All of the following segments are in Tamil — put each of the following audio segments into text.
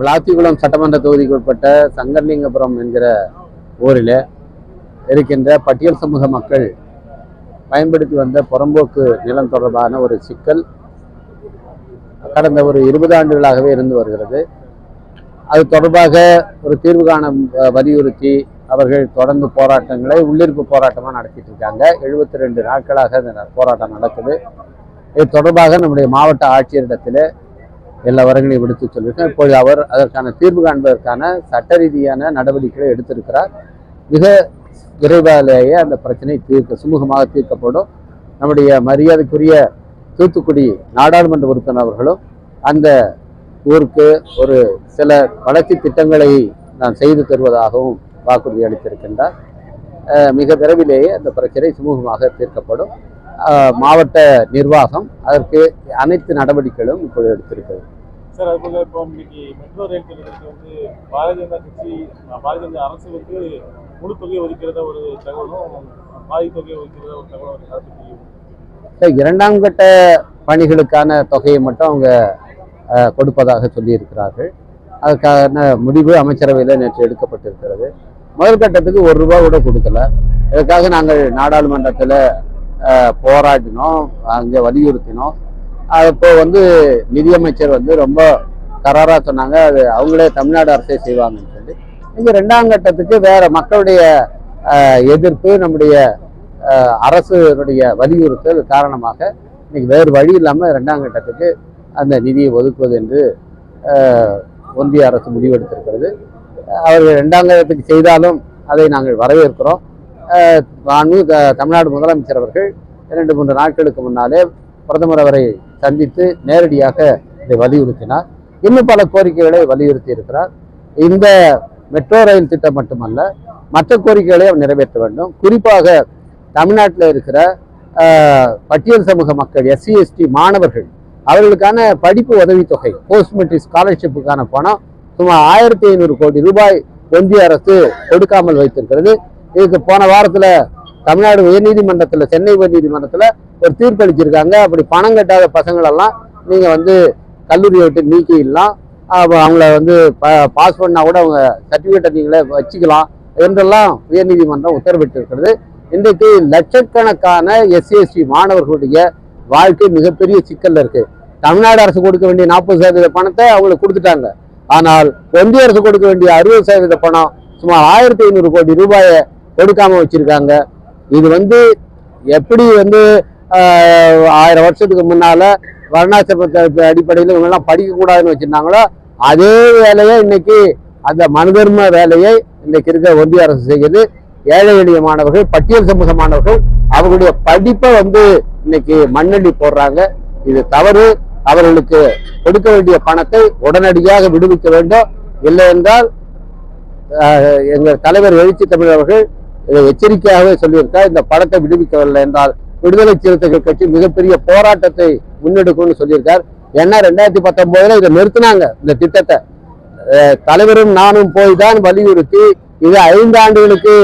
விளாத்திக்குளம் சட்டமன்ற தொகுதிக்கு உட்பட்ட சங்கர்லிங்கபுரம் என்கிற ஊரில் இருக்கின்ற பட்டியல் சமூக மக்கள் பயன்படுத்தி வந்த புறம்போக்கு நிலம் தொடர்பான ஒரு சிக்கல் கடந்த ஒரு இருபது ஆண்டுகளாகவே இருந்து வருகிறது. அது தொடர்பாக ஒரு தீர்வு காண வலியுறுத்தி அவர்கள் தொடர்ந்து போராட்டங்களை உள்ளிருப்பு போராட்டமாக நடத்திட்டு இருக்காங்க எழுபத்தி ரெண்டு நாட்களாக இந்த போராட்டம் நடக்குது. இது தொடர்பாக நம்முடைய மாவட்ட ஆட்சியரிடத்தில் எல்லா வரங்களையும் விடுத்து சொல்லியிருக்கேன் இப்போது அவர் அதற்கான தீர்வு காண்பதற்கான சட்ட ரீதியான நடவடிக்கைகளை எடுத்திருக்கிறார். மிக விரைவாலேயே அந்த பிரச்சனை தீர்க்க சுமூகமாக தீர்க்கப்படும். நம்முடைய மரியாதைக்குரிய தூத்துக்குடி நாடாளுமன்ற உறுப்பினர்களும் அந்த ஊருக்கு ஒரு சில வளர்ச்சி திட்டங்களை நான் செய்து தருவதாகவும் வாக்குறுதி அளித்திருக்கின்றார். மிக விரைவிலேயே அந்த பிரச்சனை சுமூகமாக தீர்க்கப்படும். மாவட்ட நிர்வாகம் அதற்கு அனைத்து நடவடிக்கைகளும் இப்பொழுது எடுத்திருக்கிறது. சார் அது போல இப்போ இன்னைக்கு மெட்ரோ ரயில் திட்டத்துக்கு வந்து பாரதிய ஜனதா கட்சி பாரதிய ஜனதா அரசு வந்து முழு தொகையை ஒதுக்கிறத ஒரு தகவலும் பாதி தொகையை ஒதுக்கிறத ஒரு தகவலும். அதை இப்ப இரண்டாம் கட்ட பணிகளுக்கான தொகையை மட்டும் அவங்க கொடுப்பதாக சொல்லியிருக்கிறார்கள். அதுக்கான முடிவு அமைச்சரவையில் நேற்று எடுக்கப்பட்டிருக்கிறது. முதல் கட்டத்துக்கு ஒரு ரூபா கூட கொடுக்கல. இதுக்காக நாங்கள் நாடாளுமன்றத்தில் போராடினோம் அங்கே வலியுறுத்தினோம். அப்போ வந்து நிதியமைச்சர் வந்து ரொம்ப கராராக சொன்னாங்க அது அவங்களே தமிழ்நாடு அரசே செய்வாங்கன்னு சொல்லி. இங்கே ரெண்டாம் கட்டத்துக்கு வேற மக்களுடைய எதிர்ப்பு நம்முடைய அரசுடைய வலியுறுத்தல் காரணமாக இன்னைக்கு வேறு வழி இல்லாமல் ரெண்டாம் கட்டத்துக்கு அந்த நிதியை ஒதுக்குவது என்று ஒன்றிய அரசு முடிவெடுத்திருக்கிறது. அவர்கள் ரெண்டாம் கட்டத்துக்கு செய்தாலும் அதை நாங்கள் வரவேற்கிறோம். மாண்பு தமிழ்நாடு முதலமைச்சர் அவர்கள் இரண்டு மூன்று நாட்களுக்கு முன்னாலே பிரதமர் அவரை சந்தித்து நேரடியாக இதை வலியுறுத்தினார். இன்னும் பல கோரிக்கைகளை வலியுறுத்தி இருக்கிறார். இந்த மெட்ரோ ரயில் திட்டம் மட்டுமல்ல மற்ற கோரிக்கைகளை அவர் நிறைவேற்ற வேண்டும். குறிப்பாக தமிழ்நாட்டில் இருக்கிற ஆஹ், பட்டியல் சமூக மக்கள் எஸ்சி எஸ்டி மாணவர்கள் அவர்களுக்கான படிப்பு உதவித்தொகை போஸ்ட் மெட்ரிக் ஸ்காலர்ஷிப்புக்கான பணம் சுமார் ஆயிரத்தி ஐநூறு கோடி ரூபாய் ஒன்றிய அரசு கொடுக்காமல் வைத்திருக்கிறது. இதுக்கு போன வாரத்தில் தமிழ்நாடு உயர்நீதிமன்றத்தில் சென்னை உயர்நீதிமன்றத்தில் ஒரு தீர்ப்பு அளிச்சிருக்காங்க. அப்படி பணம் கட்டாத பசங்களெல்லாம் நீங்கள் வந்து கல்லூரியை விட்டு நீக்கிடலாம். அவங்கள வந்து பாஸ் பண்ணால் கூட அவங்க சர்டிஃபிகேட்டை நீங்களே வச்சுக்கலாம் என்றெல்லாம் உயர்நீதிமன்றம் உத்தரவிட்டிருக்கிறது. இன்றைக்கு லட்சக்கணக்கான எஸ்சிஎஸ்டி மாணவர்களுடைய வாழ்க்கை மிகப்பெரிய சிக்கலில் இருக்குது தமிழ்நாடு அரசு கொடுக்க வேண்டிய நாற்பது சதவீத பணத்தை அவங்களுக்கு கொடுத்துட்டாங்க. ஆனால் ஒன்றிய அரசு கொடுக்க வேண்டிய அறுபது சதவீத பணம் சுமார் ஆயிரத்தி ஐநூறு கோடி ரூபாயை கொடுக்காம வச்சுருக்காங்க. இது வந்து எப்படி வந்து ஆயிரம் வருஷத்துக்கு முன்னால் வர்ணாசிரமத்தை அடிப்படையில் இவங்கெல்லாம் படிக்கக்கூடாதுன்னு வச்சுருந்தாங்களோ அதே வேலையை இன்னைக்கு அந்த மனதர்ம வேலையை இன்னைக்கு இருக்க ஒன்றிய அரசு செய்கிறது ஏழை எளிய மாணவர்கள் பட்டியல் சமூக மாணவர்கள் அவர்களுடைய படிப்பை வந்து இன்னைக்கு மண்ணள்ளி போடுறாங்க. இது தவறு. அவர்களுக்கு கொடுக்க வேண்டிய பணத்தை உடனடியாக விடுவிக்க வேண்டும். இல்லை என்றால் எங்கள் தலைவர் எழுச்சி தமிழ் அவர்கள் இதை எச்சரிக்கையாகவே சொல்லியிருக்கார் இந்த படத்தை விடுவிக்கவில்லை என்றால் விடுதலை சிறுத்தைகள் கட்சி மிகப்பெரிய போராட்டத்தை முன்னெடுக்கும்னு சொல்லியிருக்கார். ஏன்னா ரெண்டாயிரத்தி பத்தொன்பதுல இதை நிறுத்தினாங்க இந்த திட்டத்தை. தலைவரும் நானும் போய் தான் வலியுறுத்தி இதை ஐந்து ஆண்டுகளுக்கு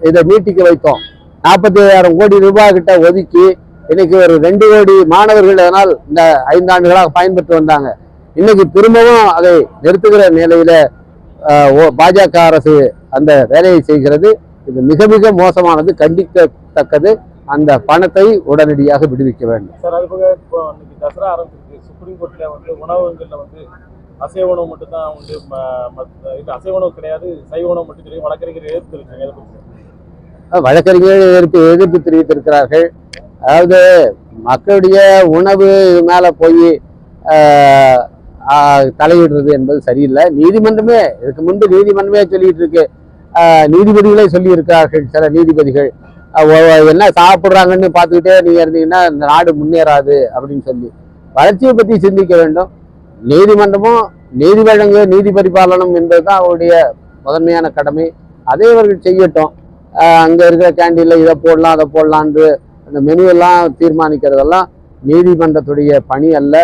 இதை நீட்டிக்க வைத்தோம். நாற்பத்தி ஐயாயிரம் கோடி ரூபாய் கிட்ட ஒதுக்கி இன்னைக்கு ஒரு ரெண்டு கோடி மாணவர்கள் அதனால் இந்த ஐந்து ஆண்டுகளாக பயன்பெற்று வந்தாங்க. இன்னைக்கு திரும்பவும் அதை நிறுத்துகிற நிலையில ஓ- பாஜக அரசு அந்த வேலையை செய்கிறது. இது மிக மிக மோசமானது கண்டிக்கத்தக்கது. அந்த பணத்தை உடனடியாக விடுவிக்க வேண்டும். சார் அது போக இப்போ இன்னைக்கு தசரா ஆரம்பிச்சிருக்கு. சுப்ரீம் கோர்ட்ல வந்து உணவகங்கள்ல வந்து அசைவ உணவு மட்டும் தான் மத்த- இது அசைவ உணவு கிடையாது. சைவ உணவு மட்டும் கிடையாது வழக்கறிஞர் எதிர்த்து இருக்காங்க இதை பத்தி சார். வழக்கறிஞர்கள் எதிர்ப்பு எதிர்ப்பு தெரிவித்திருக்கிறார்கள். அதாவது மக்களுடைய உணவு இது மேலே போய் தலையிடுறது என்பது சரியில்லை. நீதிமன்றமே இதுக்கு முன்பு நீதிமன்றமே சொல்லிட்டு இருக்கு. நீதிபதிகளே சொல்லியிருக்கிறார்கள் சில நீதிபதிகள். என்ன சாப்பிட்றாங்கன்னு பார்த்துக்கிட்டே நீங்க இருந்தீங்கன்னா இந்த நாடு முன்னேறாது அப்படின்னு சொல்லி. வளர்ச்சியை பற்றி சிந்திக்க வேண்டும். நீதிமன்றமும் நீதி வழங்கு நீதி பரிபாலனம் என்பதுதான் அவருடைய முதன்மையான கடமை. அதை அவர்கள் செய்யட்டும். அங்கே இருக்கிற கேண்டீனில் இதை போடலாம் அதை போடலான்னு அந்த மெனுவெல்லாம் தீர்மானிக்கிறதெல்லாம் நீதிமன்றத்துடைய பணி அல்ல.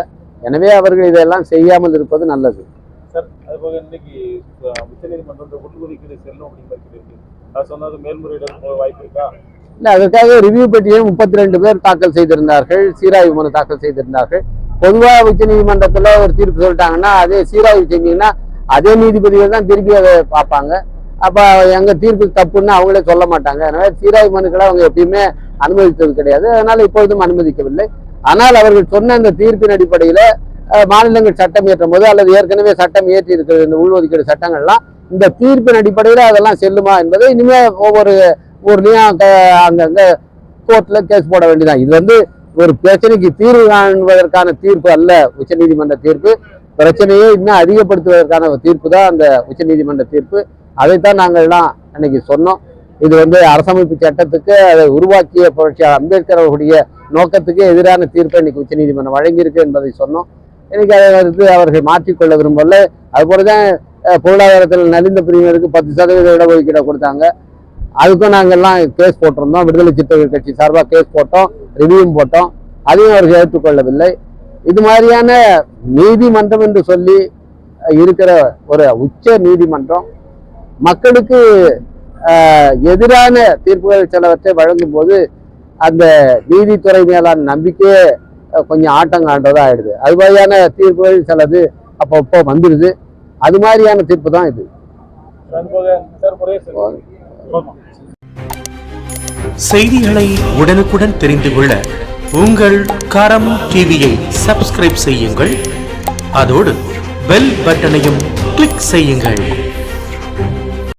எனவே அவர்கள் இதெல்லாம் செய்யாமல் இருப்பது நல்லது. போக இன்னைக்கு உச்ச நீதிமன்றம் செல்லும் அப்படிங்கிற இருக்கு அது சொன்னது மேல்முறையீடு வாய்ப்பு இருக்கா? இல்லை அதற்காக ரிவ்யூ பெட்டியை முப்பத்தி ரெண்டு பேர் தாக்கல் செய்திருந்தார்கள். சீராய்வு மனு தாக்கல் செய்திருந்தார்கள். பொதுவாக உச்ச நீதிமன்றத்தில் ஒரு தீர்ப்பு சொல்லிட்டாங்கன்னா அதே சீராய்வு செஞ்சீங்கன்னா அதே நீதிபதிகள் தான் திருப்பி அதை பார்ப்பாங்க. அப்ப எங்க தீர்ப்பு தப்புன்னு அவங்களே சொல்ல மாட்டாங்க. அதனால சீராய்வு மனுக்களை அவங்க எப்பயுமே அனுமதித்தது கிடையாது. அதனால் இப்பொழுதும் அனுமதிக்கவில்லை. ஆனால் அவர்கள் சொன்ன அந்த தீர்ப்பின் அடிப்படையில மாநிலங்கள் சட்டம் இயற்றும் போது அல்லது ஏற்கனவே சட்டம் இயற்றி இருக்கிற இந்த உள்ஒதுக்கீடு சட்டங்கள்லாம் இந்த தீர்ப்பின் அடிப்படையில் அதெல்லாம் செல்லுமா என்பதை இனிமேல் ஒவ்வொரு ஊர்லேயும் அங்கங்கே கோர்ட்டில் கேஸ் போட வேண்டியதான் இது வந்து ஒரு பிரச்சனைக்கு தீர்வு காண்பதற்கான தீர்ப்பு அல்ல உச்சநீதிமன்ற தீர்ப்பு. பிரச்சனையை இன்னும் அதிகப்படுத்துவதற்கான ஒரு தீர்ப்பு தான் அந்த உச்சநீதிமன்ற தீர்ப்பு. அதைத்தான் நாங்கள் அன்னைக்கு சொன்னோம். இது வந்து அரசமைப்பு சட்டத்துக்கு அதை உருவாக்கிய புரட்சியாளர் அம்பேத்கர் அவர்களுடைய நோக்கத்துக்கு எதிரான தீர்ப்பை இன்னைக்கு உச்சநீதிமன்றம் வழங்கியிருக்கு என்பதை சொன்னோம். இன்னைக்கு அதை வந்து அவர்கள் மாற்றிக்கொள்ள விரும்பல அதுபோல தான் பொருளாதாரத்தில் நலிந்த பிரிவினருக்கு பத்து சதவீத இடஒதுக்கீடை கொடுத்தாங்க. அதுக்கும் நாங்கள்லாம் கேஸ் போட்டிருந்தோம். விடுதலை சிறுத்தைகள் கட்சி சார்பாக கேஸ் போட்டோம் ரிவ்யூவும் போட்டோம். அதையும் அவர்கள் ஏற்றுக்கொள்ளவில்லை. இது மாதிரியான நீதிமன்றம் என்று சொல்லி இருக்கிற ஒரு உச்ச நீதிமன்றம் மக்களுக்கு எதிரான தீர்ப்புகள் சிலவற்றை வழங்கும் போது அந்த நீதித்துறை மேலான நம்பிக்கையே கொஞ்சம் ஆட்டங்காண்டதாக காண்றதா ஆயிடுது அது மாதிரியான தீர்ப்புகள் சிலது அப்பப்போ வந்துடுது அது மாதிரியான தீர்ப்பு தான் இது. செய்திகளை உடனுக்குடன் தெரிந்து கொள்ள உங்கள் கரம் டிவியை சப்ஸ்கிரைப் செய்யுங்கள். அதோடு பெல் பட்டனையும் கிளிக் செய்யுங்கள்.